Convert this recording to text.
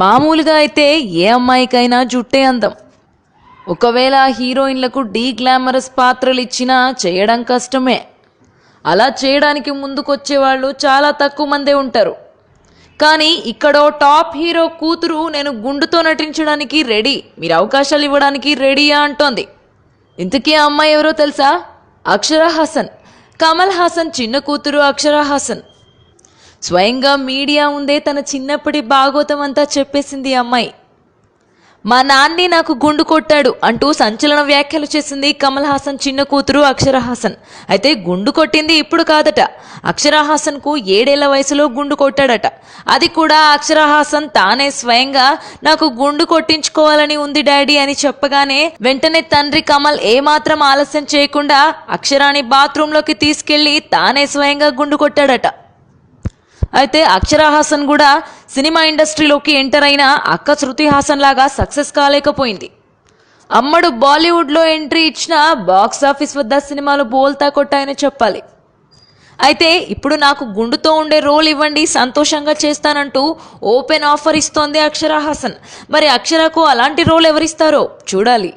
మామూలుగా అయితే ఏ అమ్మాయికైనా జుట్టే అందం. ఒకవేళ హీరోయిన్లకు డీ గ్లామరస్ పాత్రలు ఇచ్చినా చేయడం కష్టమే. అలా చేయడానికి ముందుకొచ్చే వాళ్ళు చాలా తక్కువ మందే ఉంటారు. కానీ ఇక్కడో టాప్ హీరో కూతురు నేను గుండుతో నటించడానికి రెడీ. మీరు అవకాశాలు ఇవ్వడానికి రెడీయా అంటోంది. ఇంతకీ ఆ అమ్మాయి ఎవరో తెలుసా? అక్షరా హాసన్. కమల్ హాసన్ చిన్న కూతురు అక్షరా హాసన్. స్వయంగా మీడియా ఉందే తన చిన్నప్పటి భాగోతం అంతా చెప్పేసింది అమ్మాయి. మా నాన్ని నాకు గుండు కొట్టాడు అంటూ సంచలన వ్యాఖ్యలు చేసింది కమల్ హాసన్ చిన్న కూతురు అక్షర హాసన్. అయితే గుండు కొట్టింది ఇప్పుడు కాదట. అక్షర హాసన్ ఏడేళ్ళ వయసులో గుండు కొట్టాడట. అది కూడా అక్షర హాసన్ తానే స్వయంగా నాకు గుండు కొట్టించుకోవాలని ఉంది డాడీ అని చెప్పగానే వెంటనే తండ్రి కమల్ ఏమాత్రం ఆలస్యం చేయకుండా అక్షరాని బాత్రూంలోకి తీసుకెళ్ళి తానే స్వయంగా గుండు కొట్టాడట. అయితే అక్షరా హాసన్ కూడా సినిమా ఇండస్ట్రీలోకి ఎంటర్ అయిన అక్క శృతి హాసన్ లాగా సక్సెస్ కాలేకపోయింది. అమ్మడు బాలీవుడ్లో ఎంట్రీ ఇచ్చిన బాక్స్ ఆఫీస్ వద్ద సినిమాలు బోల్తా కొట్టాయని చెప్పాలి. అయితే ఇప్పుడు నాకు గుండుతో ఉండే రోల్ ఇవ్వండి సంతోషంగా చేస్తానంటూ ఓపెన్ ఆఫర్ ఇస్తోంది అక్షరా హాసన్. మరి అక్షరకు అలాంటి రోల్ ఎవరిస్తారో చూడాలి.